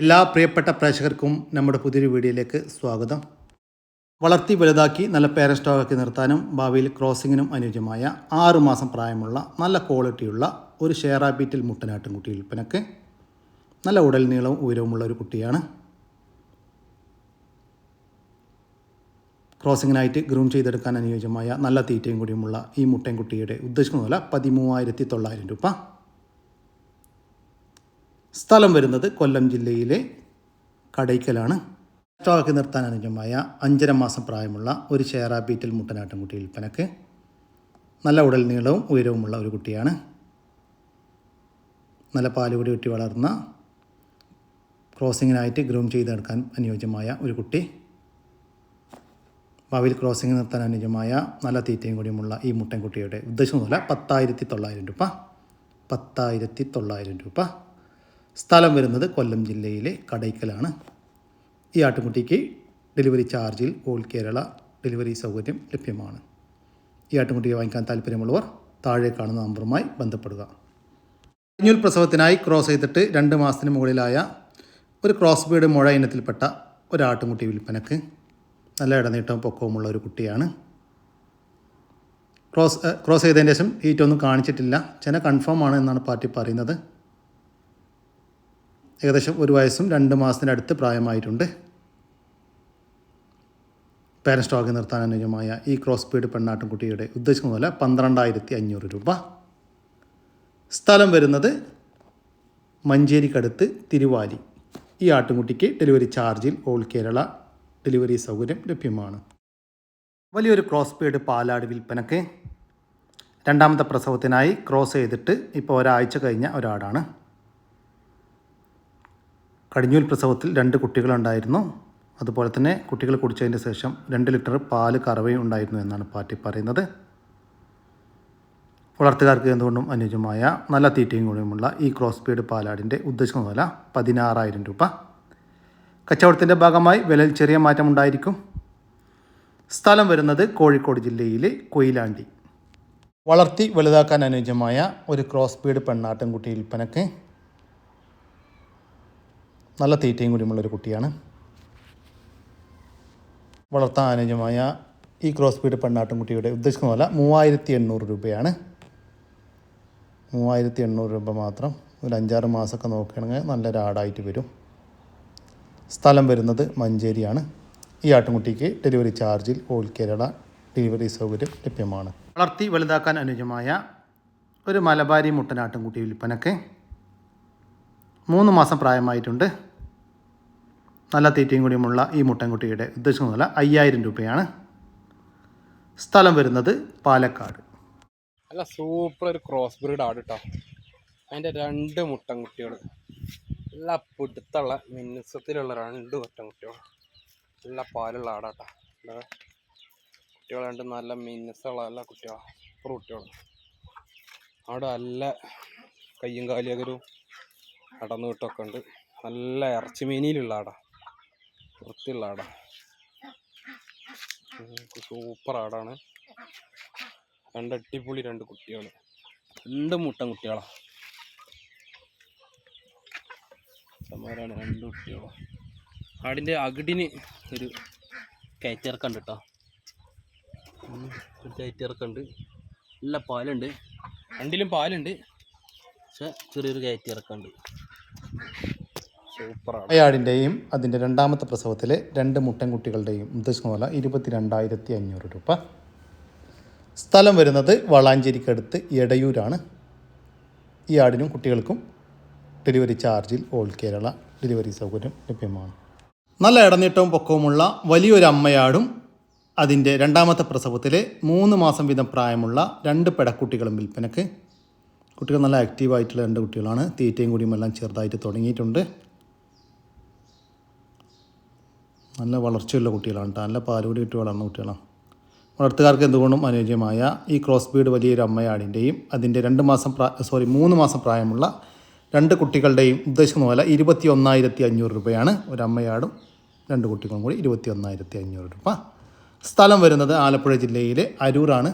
എല്ലാ പ്രിയപ്പെട്ട പ്രേക്ഷകർക്കും നമ്മുടെ പുതിയൊരു വീഡിയോയിലേക്ക് സ്വാഗതം. വളർത്തി വലുതാക്കി നല്ല പേരൻ സ്റ്റോക്കാക്കി നിർത്താനും ഭാവിയിൽ ക്രോസിങ്ങിനും അനുയോജ്യമായ ആറുമാസം പ്രായമുള്ള നല്ല ക്വാളിറ്റിയുള്ള ഒരു ഷെയർ ബീറ്റിൽ മുട്ടനാട്ടും കുട്ടി വിൽപ്പനക്ക് നല്ല ഉടൽ നീളവും ഉയരവുമുള്ള ഒരു കുട്ടിയാണ്. ക്രോസിങ്ങിനായിട്ട് ഗ്രൂം ചെയ്തെടുക്കാൻ അനുയോജ്യമായ നല്ല തീറ്റയും കൂടിയുമുള്ള ഈ മുട്ടൻകുട്ടിയുടെ ഉദ്ദേശിക്കുന്ന വില പതിമൂവായിരത്തി തൊള്ളായിരം രൂപ. സ്ഥലം വരുന്നത് കൊല്ലം ജില്ലയിലെ കടയ്ക്കലാണ്. സ്റ്റോക്ക് നിർത്താൻ അനുജമായ അഞ്ചര മാസം പ്രായമുള്ള ഒരു ചേറ ബീറ്റിൽ മുട്ടനാട്ടുംകുട്ടി വിൽപ്പനക്ക് നല്ല ഉടൽ നീളവും ഉയരവുമുള്ള ഒരു കുട്ടിയാണ്. നല്ല പാലുകൂടി കുട്ടി വളർന്ന ക്രോസിങ്ങിനായിട്ട് ഗ്രൂം ചെയ്തെടുക്കാൻ അനുയോജ്യമായ ഒരു കുട്ടി. ഭാവിയിൽ ക്രോസിംഗ് നിർത്താൻ അനുയോജ്യമായ നല്ല തീറ്റയും കൂടിയുമുള്ള ഈ മുട്ടൻകുട്ടിയുടെ ഉദ്ദേശം വില പത്തായിരത്തി തൊള്ളായിരം രൂപ. പത്തായിരത്തി തൊള്ളായിരം രൂപ. സ്ഥലം വരുന്നത് കൊല്ലം ജില്ലയിലെ കടയ്ക്കലാണ്. ഈ ആട്ടുംകുട്ടിക്ക് ഡെലിവറി ചാർജിൽ ഓൾ കേരള ഡെലിവറി സൗകര്യം ലഭ്യമാണ്. ഈ ആട്ടുംകുട്ടിയെ വാങ്ങിക്കാൻ താല്പര്യമുള്ളവർ താഴെ കാണുന്ന നമ്പറുമായി ബന്ധപ്പെടുക. കഞ്ഞൂൽ പ്രസവത്തിനായി ക്രോസ് ചെയ്തിട്ട് രണ്ട് മാസത്തിന് മുകളിലായ ഒരു ക്രോസ് ബീഡ് മുഴ ഇനത്തിൽപ്പെട്ട ഒരു വിൽപ്പനക്ക് നല്ല ഇടനീട്ടവും പൊക്കവുമുള്ള ഒരു കുട്ടിയാണ്. ക്രോസ് ക്രോസ് ചെയ്തതിന് ശേഷം ഹീറ്റൊന്നും കാണിച്ചിട്ടില്ല. ചെന കൺഫേം ആണ് എന്നാണ് പാർട്ടി പറയുന്നത്. ഏകദേശം ഒരു വയസ്സും രണ്ട് മാസത്തിന്റെ അടുത്ത് പ്രായമായിട്ടുണ്ട്. പാരൻസ് സ്റ്റോക്ക് നിർത്താൻ അനുയോജ്യമായ ഈ ക്രോസ് ബീഡ് പെണ്ണാട്ടുംകുട്ടിയുടെ ഉദ്ദേശിക്കുന്ന പോലെ പന്ത്രണ്ടായിരത്തി അഞ്ഞൂറ് രൂപ. സ്ഥലം വരുന്നത് മഞ്ചേരിക്കടുത്ത് തിരുവാലി. ഈ ആട്ടുംകുട്ടിക്ക് ഡെലിവറി ചാർജിൽ ഓൾ കേരള ഡെലിവറി സൗകര്യം ലഭ്യമാണ്. വലിയൊരു ക്രോസ് പീഡ് പാലാട് വിൽപ്പനക്ക് രണ്ടാമത്തെ പ്രസവത്തിനായി ക്രോസ് ചെയ്തിട്ട് ഇപ്പോൾ ഒരാഴ്ച കഴിഞ്ഞ ഒരാടാണ്. കടിഞ്ഞൂൽ പ്രസവത്തിൽ രണ്ട് കുട്ടികളുണ്ടായിരുന്നു. അതുപോലെ തന്നെ കുട്ടികൾ കുടിച്ചതിന് ശേഷം രണ്ട് ലിറ്റർ പാൽ കറവയും ഉണ്ടായിരുന്നു എന്നാണ് പാർട്ടി പറയുന്നത്. വളർത്തുകാർക്ക് എന്തുകൊണ്ടും അനുയോജ്യമായ നല്ല തീറ്റയും കൂടിയുമുള്ള ഈ ക്രോസ് പീഡ് പാലാടിന്റെ ഉദ്ദേശിക്കുന്ന വില പതിനാറായിരം രൂപ. കച്ചവടത്തിന്റെ ഭാഗമായി വിലയിൽ ചെറിയ മാറ്റമുണ്ടായിരിക്കും സ്ഥലം വരുന്നത് കോഴിക്കോട് ജില്ലയിലെ കൊയിലാണ്ടി. വളർത്തി വലുതാക്കാൻ അനുയോജ്യമായ ഒരു ക്രോസ് പീഡ് പെണ്ണാട്ടിൻകുട്ടി വിൽപ്പനക്ക് നല്ല തീറ്റയും കൂടിയുമുള്ള ഒരു കുട്ടിയാണ്. വളർത്താൻ അനുജമായ ഈ ക്രോസ് ബീഡ് പെണ്ണാട്ടുംകുട്ടിയുടെ ഉദ്ദേശിക്കുന്ന വില മൂവായിരത്തി എണ്ണൂറ് രൂപയാണ്. മൂവായിരത്തി എണ്ണൂറ് രൂപ മാത്രം ഒരു അഞ്ചാറ് മാസമൊക്കെ നോക്കുകയാണെങ്കിൽ നല്ലൊരു ആടായിട്ട് വരും. സ്ഥലം വരുന്നത് മഞ്ചേരിയാണ്. ഈ ആട്ടുംകുട്ടിക്ക് ഡെലിവറി ചാർജിൽ ഓൾ കേരള ഡെലിവറി സൗകര്യം ലഭ്യമാണ്. വളർത്തി വലുതാക്കാൻ അനുജമായ ഒരു മലബാരി മുട്ടനാട്ടുംകുട്ടി വിൽപ്പനക്ക് മൂന്ന് മാസം പ്രായമായിട്ടുണ്ട്. നല്ല തീറ്റയും കൂടിയുമുള്ള ഈ മുട്ടൻകുട്ടിയുടെ ഉദ്ദേശിക്കുന്ന വില അയ്യായിരം രൂപയാണ്. സ്ഥലം വരുന്നത് പാലക്കാട്. അല്ല സൂപ്പർ ഒരു ക്രോസ് ബ്രീഡ് ആട് കേട്ടോ അതിന്റെ രണ്ട് മുട്ടൻകുട്ടികൾ നല്ല പിടുത്തുള്ള മിനുസത്തിലുള്ള രണ്ട് മുട്ടൻകുട്ടികൾ നല്ല പാലുള്ള ആടാട്ടോ കുട്ടികൾ രണ്ട് നല്ല മിനുസുള്ള നല്ല കുട്ടികളാണ് സൂപ്പർ കുട്ടികൾ ആട് നല്ല കയ്യും കാലിയൊക്കെ ഒരു നടന്നു കിട്ടൊക്കെ ഉണ്ട്. നല്ല ഇറച്ചി മീനിയിലുള്ള ആടാ. വൃത്തിയുള്ള ആടാ സൂപ്പർ ആടാണ്. രണ്ട് അടിപൊളി രണ്ട് കുട്ടികൾ രണ്ട് മുട്ടൻ കുട്ടികളാ. സമാരാണ് രണ്ട് കുട്ടികളോ. ആടിന്റെ അകിടിന് ഒരു കയറ്റിറക്കുണ്ട് കേട്ടോ ഒരു കയറ്റിറക്കുണ്ട് നല്ല പാലുണ്ട്. രണ്ടിലും പാലുണ്ട്. പക്ഷെ ചെറിയൊരു കയറ്റിറക്കുണ്ട് അയാടിന്റെയും അതിന്റെ രണ്ടാമത്തെ പ്രസവത്തിലെ രണ്ട് മുട്ടൻകുട്ടികളുടെയും ഉദ്ദേശിക്കുന്ന പോലെ ഇരുപത്തി രണ്ടായിരത്തി അഞ്ഞൂറ് രൂപ. സ്ഥലം വരുന്നത് വളാഞ്ചേരിക്കടുത്ത് എടയൂരാണ്. ഈ ആടിനും കുട്ടികൾക്കും ഡെലിവറി ചാർജിൽ ഓൾ കേരള ഡെലിവറി സൗകര്യം ലഭ്യമാണ്. നല്ല ഇടനീട്ടവും പൊക്കവുമുള്ള വലിയൊരു അമ്മയാടും അതിന്റെ രണ്ടാമത്തെ പ്രസവത്തിലെ മൂന്ന് മാസം വീതം പ്രായമുള്ള രണ്ട് പെടക്കുട്ടികളും വിൽപ്പനക്ക്. കുട്ടികൾ നല്ല ആക്റ്റീവായിട്ടുള്ള രണ്ട് കുട്ടികളാണ്. തീറ്റയും കൂടിയും എല്ലാം ചെറുതായിട്ട് തുടങ്ങിയിട്ടുണ്ട്. നല്ല വളർച്ചയുള്ള കുട്ടികളാണ് കേട്ടോ. നല്ല പാലുകൂടി ഇട്ട് വളർന്ന കുട്ടികളാണ്. വളർത്തുകാർക്ക് എന്തുകൊണ്ടും അനുയോജ്യമായ ഈ ക്രോസ് ബീഡ് വലിയൊരു അമ്മയാടിന്റെയും അതിന്റെ രണ്ട് മാസം പ്രാ സോറി മൂന്ന് മാസം പ്രായമുള്ള രണ്ട് കുട്ടികളുടെയും ഉദ്ദേശിക്കുന്ന പോലെ ഇരുപത്തി ഒന്നായിരത്തി അഞ്ഞൂറ് രൂപയാണ് ഒരു അമ്മയാടും രണ്ട് കുട്ടികളും കൂടി ഇരുപത്തി ഒന്നായിരത്തി അഞ്ഞൂറ് രൂപ. സ്ഥലം വരുന്നത് ആലപ്പുഴ ജില്ലയിലെ അരൂറാണ്.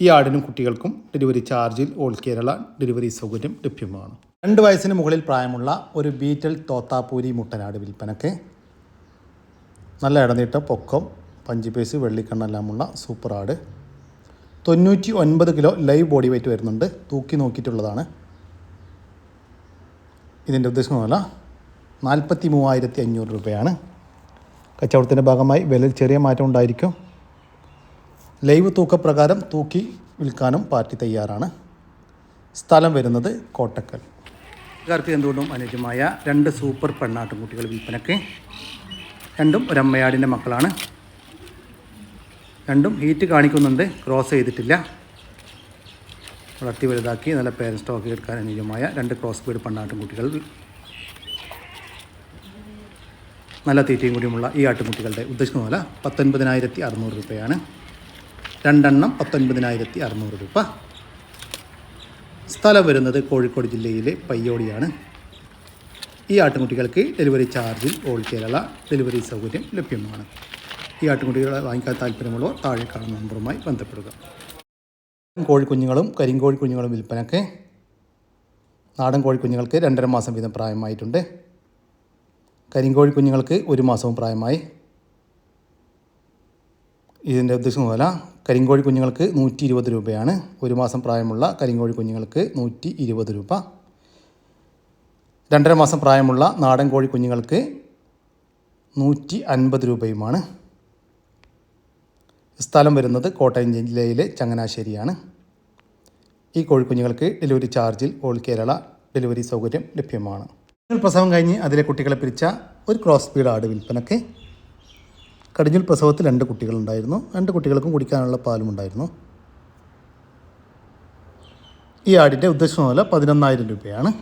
ഈ ആടിനും കുട്ടികൾക്കും ഡെലിവറി ചാർജിൽ ഓൾ കേരള ഡെലിവറി സൗകര്യം ലഭ്യമാണ്. രണ്ട് വയസ്സിന് മുകളിൽ പ്രായമുള്ള ഒരു ബീറ്റൽ തോത്താപ്പൂരി മുട്ടനാട് വിൽപ്പനക്ക് നല്ല ഇടനീട്ട പൊക്കം പഞ്ചിപേസ് വെള്ളിക്കണ്ണെല്ലാമുള്ള സൂപ്പർ ആട് തൊണ്ണൂറ്റി ഒൻപത് കിലോ ലൈവ് ബോഡി വെയിറ്റ് വരുന്നുണ്ട്. തൂക്കി നോക്കിയിട്ടുള്ളതാണ്. ഇതിന്റെ ഉദ്ദേശമല്ല നാൽപ്പത്തി മൂവായിരത്തി അഞ്ഞൂറ് രൂപയാണ്. കച്ചവടത്തിന്റെ ഭാഗമായി വിലയിൽ ചെറിയ മാറ്റം ഉണ്ടായിരിക്കും. ലൈവ് തൂക്കപ്രകാരം തൂക്കി വിൽക്കാനും പാർട്ടി തയ്യാറാണ്. സ്ഥലം വരുന്നത് കോട്ടക്കൽ. കാർക്ക് എന്തുകൊണ്ടും അനുജമായ രണ്ട് സൂപ്പർ പെണ്ണാട്ടുംകുട്ടികൾ വിൽപ്പനയ്ക്ക് രണ്ടും ഒരമ്മയാടിന്റെ മക്കളാണ്. രണ്ടും ഹീറ്റ് കാണിക്കുന്നുണ്ട്. ക്രോസ് ചെയ്തിട്ടില്ല. വളർത്തി വലുതാക്കി നല്ല പേരൻ സ്റ്റോക്ക് എടുക്കാൻ അനുയോജ്യമായ രണ്ട് ക്രോസ് ബീഡ് പെണ്ണാട്ടുംകുട്ടികൾ നല്ല തീറ്റയും കൂടിയുമുള്ള ഈ ആട്ടുംകുട്ടികളുടെ ഉദ്ദേശിക്കുന്ന വില പത്തൊൻപതിനായിരത്തി അറുന്നൂറ് രൂപയാണ്. രണ്ടെണ്ണം പത്തൊൻപതിനായിരത്തി അറുന്നൂറ് രൂപ. സ്ഥലം വരുന്നത് കോഴിക്കോട് ജില്ലയിലെ പയ്യോടിയാണ്. ഈ ആട്ടുംകുട്ടികൾക്ക് ഡെലിവറി ചാർജിൽ ഓൾ കേരള ഡെലിവറി സൗകര്യം ലഭ്യമാണ്. ഈ ആട്ടുംകുട്ടികളെ വാങ്ങിക്കാൻ താല്പര്യമുള്ളവർ താഴെ കാണുന്ന നമ്പറുമായി ബന്ധപ്പെടുക. കോഴിക്കുഞ്ഞുങ്ങളും കരിങ്കോഴി കുഞ്ഞുങ്ങളും വിൽപ്പനയ്ക്ക് നാടൻ കോഴിക്കുഞ്ഞുങ്ങൾക്ക് രണ്ടര മാസം വീതം പ്രായമായിട്ടുണ്ട്. കരിങ്കോഴി കുഞ്ഞുങ്ങൾക്ക് ഒരു മാസവും പ്രായമായി. ഇതിന്റെ ഉദ്ദേശം വില കരിങ്കോഴി കുഞ്ഞുങ്ങൾക്ക് നൂറ്റി ഇരുപത് രൂപയാണ്. ഒരു മാസം പ്രായമുള്ള കരിങ്കോഴി കുഞ്ഞുങ്ങൾക്ക് നൂറ്റി ഇരുപത് രൂപ. രണ്ടര മാസം പ്രായമുള്ള നാടൻ കോഴി കുഞ്ഞുങ്ങൾക്ക് നൂറ്റി അൻപത് രൂപയുമാണ്. സ്ഥലം വരുന്നത് കോട്ടയം ജില്ലയിലെ ചങ്ങനാശ്ശേരിയാണ്. ഈ കോഴിക്കുഞ്ഞുങ്ങൾക്ക് ഡെലിവറി ചാർജിൽ ഓൾ കേരള ഡെലിവറി സൗകര്യം ലഭ്യമാണ്. നിങ്ങൾ പ്രസവം കഴിഞ്ഞ് അതിലെ കുട്ടികളെ പിരിച്ച ഒരു ക്രോസ് സ്പീഡ് ആട് വിൽപ്പനയ്ക്ക് കടിഞ്ഞൂൽ പ്രസവത്തിൽ രണ്ട് കുട്ടികളുണ്ടായിരുന്നു. രണ്ട് കുട്ടികൾക്കും കുടിക്കാനുള്ള പാലും ഉണ്ടായിരുന്നു. ഈ ആടിന്റെ ഉദ്ദേശം വില പതിനൊന്നായിരം രൂപയാണ്.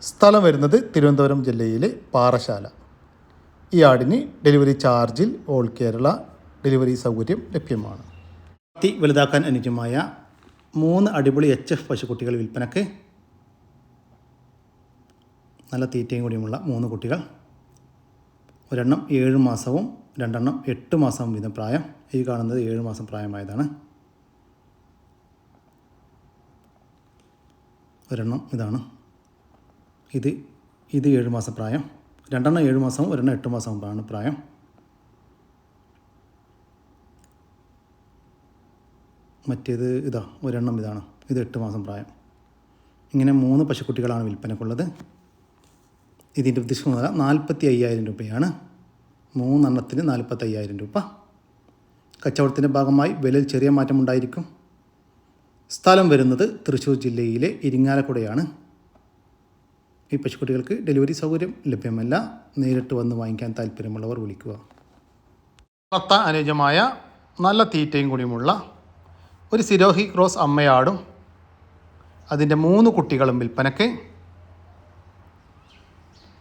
സ്ഥലം വരുന്നത് തിരുവനന്തപുരം ജില്ലയിലെ പാറശാല. ഈ ആടിന് ഡെലിവറി ചാർജിൽ ഓൾ കേരള ഡെലിവറി സൗകര്യം ലഭ്യമാണ്. അതി വലുതാക്കാൻ അനുയോജ്യമായ മൂന്ന് അടിപൊളി എച്ച് എഫ് പശുക്കുട്ടികൾ വിൽപ്പനക്ക് നല്ല തീറ്റയും കൂടിയുമുള്ള മൂന്ന് കുട്ടികൾ. ഒരെണ്ണം ഏഴ് മാസവും രണ്ടെണ്ണം എട്ട് മാസവും വീതം പ്രായം. ഈ കാണുന്നത് ഏഴ് മാസം പ്രായമായതാണ്. ഒരെണ്ണം ഇതാണ്. ഇത് ഇത് ഏഴ് മാസം പ്രായം രണ്ടെണ്ണം ഏഴ് മാസവും ഒരെണ്ണം എട്ട് മാസവും ആണ് പ്രായം. മറ്റേത് ഇതാ ഒരെണ്ണം ഇതാണ് ഇത് എട്ട് മാസം പ്രായം. ഇങ്ങനെ മൂന്ന് പശുക്കുട്ടികളാണ് വിൽപ്പനക്കുള്ളത്. ഇതിന്റെ ഉദ്ദേശം വില നാൽപ്പത്തി അയ്യായിരം രൂപയാണ്. മൂന്നെണ്ണത്തിന് നാൽപ്പത്തി അയ്യായിരം രൂപ. കച്ചവടത്തിന്റെ ഭാഗമായി വിലയിൽ ചെറിയ മാറ്റമുണ്ടായിരിക്കും. സ്ഥലം വരുന്നത് തൃശ്ശൂർ ജില്ലയിലെ ഇരിങ്ങാലക്കുടയാണ്. ഈ പശുക്കുട്ടികൾക്ക് ഡെലിവറി സൗകര്യം ലഭ്യമല്ല. നേരിട്ട് വന്ന് വാങ്ങിക്കാൻ താല്പര്യമുള്ളവർ വിളിക്കുക. വളർത്താൻ അനുയോജ്യമായ നല്ല തീറ്റയും കൂടിയുമുള്ള ഒരു സിരോഹി ക്രോസ് അമ്മയാടും അതിന്റെ മൂന്ന് കുട്ടികളും വിൽപ്പനയ്ക്ക്.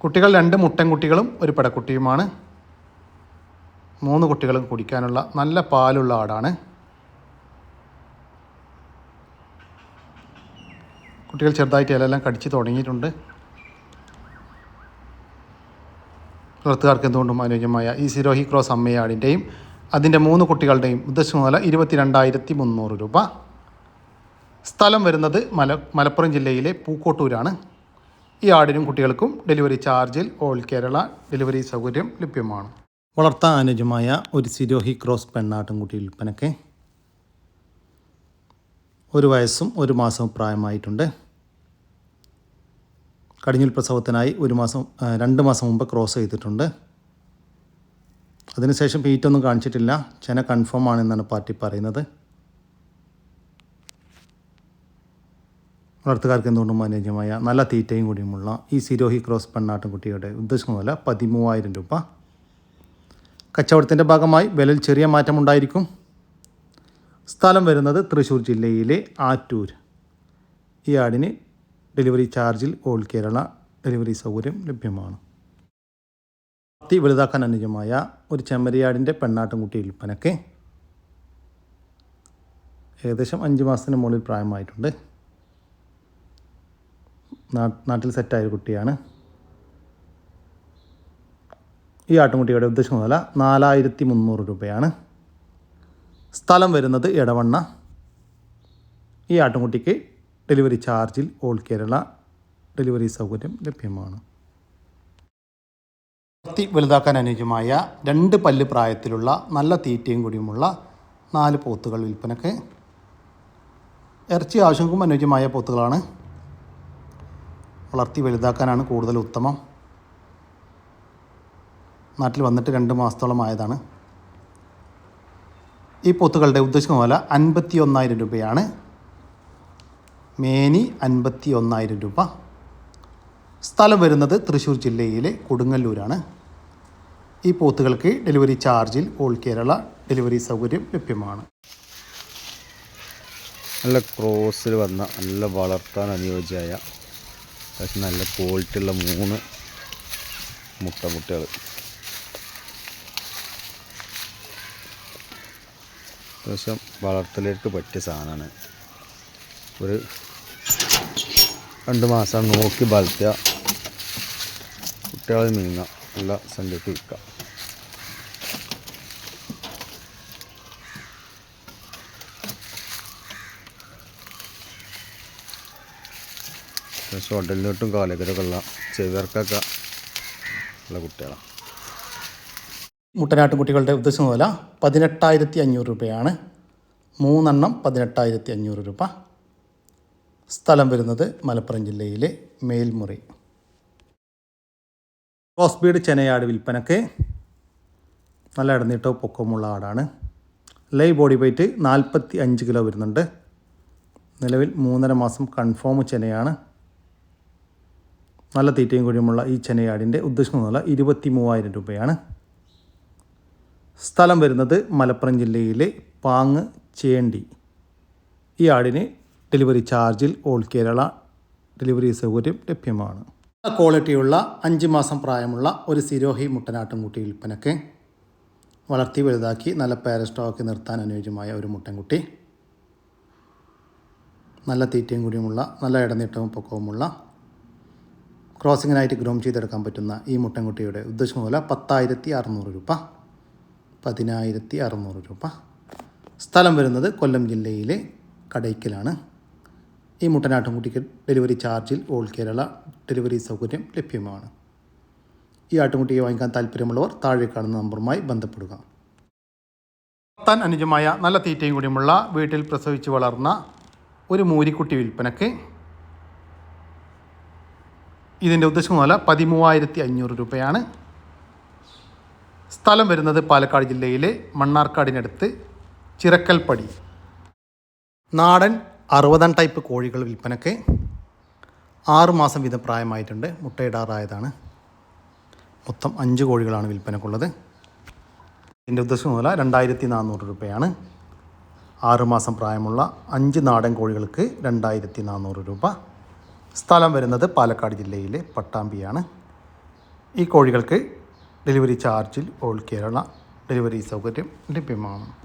കുട്ടികൾ രണ്ട് മുട്ടൻ കുട്ടികളും ഒരു പടക്കുട്ടിയുമാണ്. മൂന്ന് കുട്ടികളും കുടിക്കാനുള്ള നല്ല പാലുള്ള ആടാണ്. കുട്ടികൾ ചെറുതായിട്ട് ഇലയെല്ലാം കടിച്ച് തുടങ്ങിയിട്ടുണ്ട്. വളർത്തുകാർക്ക് എന്തുകൊണ്ടും അനുയോജ്യമായ ഈ സിരോഹി ക്രോസ് അമ്മയാടിന്റെയും അതിന്റെ മൂന്ന് കുട്ടികളുടെയും ഉദ്ദേശമുതല ഇരുപത്തിരണ്ടായിരത്തി ഇരുപത്തി രണ്ടായിരത്തി മുന്നൂറ് രൂപ. സ്ഥലം വരുന്നത് മല മലപ്പുറം ജില്ലയിലെ പൂക്കോട്ടൂരാണ്. ഈ ആടിനും കുട്ടികൾക്കും ഡെലിവറി ചാർജിൽ ഓൾ കേരള ഡെലിവറി സൗകര്യം ലഭ്യമാണ്. വളർത്താൻ അനുയോജ്യമായ ഒരു സിരോഹി ക്രോസ് പെണ്ണാട്ടിൻകുട്ടി വിൽപ്പനയ്ക്ക് ഒരു വയസ്സും ഒരു മാസവും പ്രായമായിട്ടുണ്ട്. കടിഞ്ഞിൽ പ്രസവത്തിനായി ഒരു മാസം രണ്ട് മാസം മുമ്പ് ക്രോസ് ചെയ്തിട്ടുണ്ട്. അതിനുശേഷം ഹീറ്റൊന്നും കാണിച്ചിട്ടില്ല. ചെന കൺഫേം ആണെന്നാണ് പാർട്ടി പറയുന്നത്. വളർത്തുകാർക്ക് എന്തുകൊണ്ടും അനുയോജ്യമായ നല്ല തീറ്റയും കൂടിയുമുള്ള ഈ സിരോഹി ക്രോസ് പെണ്ണാട്ടുംകുട്ടിയുടെ ഉദ്ദേശം വില പതിമൂവായിരം രൂപ. കച്ചവടത്തിന്റെ ഭാഗമായി വിലയിൽ ചെറിയ മാറ്റമുണ്ടായിരിക്കും. സ്ഥലം വരുന്നത് തൃശ്ശൂർ ജില്ലയിലെ ആറ്റൂർ. ഈ ആടിന് ഡെലിവറി ചാർജിൽ ഓൾ കേരള ഡെലിവറി സൗകര്യം ലഭ്യമാണ്. അതി വലുതാക്കാൻ അനുജമായ ഒരു ചെമ്മരിയാടിന്റെ പെണ്ണാട്ടുംകുട്ടി വിൽപ്പനയ്ക്ക് ഏകദേശം അഞ്ച് മാസത്തിന് മുകളിൽ പ്രായമായിട്ടുണ്ട്. നാട്ടിൽ സെറ്റായ ഒരു കുട്ടിയാണ്. ഈ ആട്ടുംകുട്ടിയുടെ ഉദ്ദേശം വില നാലായിരത്തി മുന്നൂറ് രൂപയാണ്. സ്ഥലം വരുന്നത് എടവണ്ണ. ഈ ആട്ടുംകുട്ടിക്ക് ഡെലിവറി ചാർജിൽ ഓൾ കേരള ഡെലിവറി സൗകര്യം ലഭ്യമാണ്. വളർത്തി വലുതാക്കാൻ അനുയോജ്യമായ രണ്ട് പല്ല് പ്രായത്തിലുള്ള നല്ല തീറ്റയും കൂടിയുമുള്ള നാല് പോത്തുകൾ വിൽപ്പനക്ക് ഇറച്ചി ആവശ്യങ്ങൾക്കും അനുയോജ്യമായ പോത്തുകളാണ്. വളർത്തി വലുതാക്കാനാണ് കൂടുതൽ ഉത്തമം. നാട്ടിൽ വന്നിട്ട് രണ്ട് മാസത്തോളം ആയതാണ്. ഈ പോത്തുകളുടെ ഉദ്ദേശിക്കുന്ന വില അൻപത്തി ഒന്നായിരം രൂപയാണ്. മേനി അൻപത്തി ഒന്നായിരം രൂപ. സ്ഥലം വരുന്നത് തൃശ്ശൂർ ജില്ലയിലെ കൊടുങ്ങല്ലൂരാണ്. ഈ പോത്തുകൾക്ക് ഡെലിവറി ചാർജിൽ ഓൾ കേരള ഡെലിവറി സൗകര്യം ലഭ്യമാണ്. നല്ല ക്രോസിൽ വന്ന നല്ല വളർത്താൻ അനുയോജ്യമായ അത്യാവശ്യം നല്ല ക്വാളിറ്റി ഉള്ള മൂന്ന് മുട്ട മുട്ടകൾ അത്യാവശ്യം വളർത്തലേക്ക് പറ്റിയ സാധനമാണ്. ഒരു രണ്ട് മാസം നോക്കി വളർത്തുക കുട്ടികളെ മീങ്ങ നല്ല സംഖ്യക്ക് വിൽക്കാം അത്യാവശ്യം ഉടലിലോട്ടും കാലക്കരൊക്കെ ഉള്ള ചെവിയർക്കൊക്കെ ഉള്ള കുട്ടികളാണ് മുട്ടനാട്ടുംകുട്ടികളുടെ ഉദ്ദേശിക്കുന്ന വില പതിനെട്ടായിരത്തി അഞ്ഞൂറ് രൂപയാണ്. മൂന്നെണ്ണം പതിനെട്ടായിരത്തി അഞ്ഞൂറ് രൂപ. സ്ഥലം വരുന്നത് മലപ്പുറം ജില്ലയിലെ മേൽമുറി. ക്രോസ്ബീഡ് ചെനയാട് വിൽപ്പനക്ക് നല്ല ഇടനീട്ടവും പൊക്കമുള്ള ആടാണ്. ലൈവ് ബോഡി വെയ്റ്റ് നാൽപ്പത്തി അഞ്ച് കിലോ വരുന്നുണ്ട്. നിലവിൽ മൂന്നര മാസം കൺഫേം ചെനയാണ്. നല്ല തീറ്റയും കുഴിയുമുള്ള ഈ ചെനയാടിന്റെ ഉദ്ദേശിക്കുന്ന വില ഇരുപത്തി മൂവായിരം രൂപയാണ്. സ്ഥലം വരുന്നത് മലപ്പുറം ജില്ലയിലെ പാങ് ചേണ്ടി. ഈ ആടിന് ഡെലിവറി ചാർജിൽ ഓൾ കേരള ഡെലിവറി സൗകര്യം ലഭ്യമാണ്. ക്വാളിറ്റിയുള്ള അഞ്ച് മാസം പ്രായമുള്ള ഒരു സിരോഹി മുട്ടനാട്ടുംകുട്ടി വിൽപ്പനക്ക് വളർത്തി വലുതാക്കി നല്ല പാരസ്റ്റോക്കി നിർത്താൻ അനുയോജ്യമായ ഒരു മുട്ടൻകുട്ടി. നല്ല തീറ്റയും കൂടിയുമുള്ള നല്ല ഇടനീട്ടവും പൊക്കവുമുള്ള ക്രോസിങ്ങിനായിട്ട് ഗ്രൂം ചെയ്തെടുക്കാൻ പറ്റുന്ന ഈ മുട്ടൻകുട്ടിയുടെ ഉദ്ദേശം പോലെ പത്തായിരത്തി അറുന്നൂറ് രൂപ. പതിനായിരത്തി അറുന്നൂറ് രൂപ. സ്ഥലം വരുന്നത് കൊല്ലം ജില്ലയിലെ കടയ്ക്കലാണ്. ഈ മുട്ടനാട്ടുംകുട്ടിക്ക് ഡെലിവറി ചാർജിൽ ഓൾ കേരള ഡെലിവറി സൗകര്യം ലഭ്യമാണ്. ഈ ആട്ടുംകുട്ടിയെ വാങ്ങിക്കാൻ താല്പര്യമുള്ളവർ താഴെ കാണുന്ന നമ്പറുമായി ബന്ധപ്പെടുക. വളർത്താൻ അനുജമായ നല്ല തീറ്റയും കൂടിയുമുള്ള വീട്ടിൽ പ്രസവിച്ച് വളർന്ന ഒരു മൂരിക്കുട്ടി വിൽപ്പനക്ക് ഇതിന്റെ ഉദ്ദേശം വില പതിമൂവായിരത്തി അഞ്ഞൂറ് രൂപയാണ്. സ്ഥലം വരുന്നത് പാലക്കാട് ജില്ലയിലെ മണ്ണാർക്കാടിനടുത്ത് ചിറക്കൽപ്പടി. നാടൻ അറുപതാം ടൈപ്പ് കോഴികൾ വിൽപ്പനയ്ക്ക് ആറുമാസം വീതം പ്രായമായിട്ടുണ്ട് മുട്ടയിടാറായതാണ്. മൊത്തം അഞ്ച് കോഴികളാണ് വിൽപ്പനക്കുള്ളത്. എന്റെ ഉദ്ദേശം മുതല രണ്ടായിരത്തി നാനൂറ് രൂപയാണ്. ആറുമാസം പ്രായമുള്ള അഞ്ച് നാടൻ കോഴികൾക്ക് രണ്ടായിരത്തി നാനൂറ് രൂപ. സ്ഥലം വരുന്നത് പാലക്കാട് ജില്ലയിലെ പട്ടാമ്പിയാണ്. ഈ കോഴികൾക്ക് ഡെലിവറി ചാർജിൽ ഓൾ കേരള ഡെലിവറി സൗകര്യം ലഭ്യമാണ്.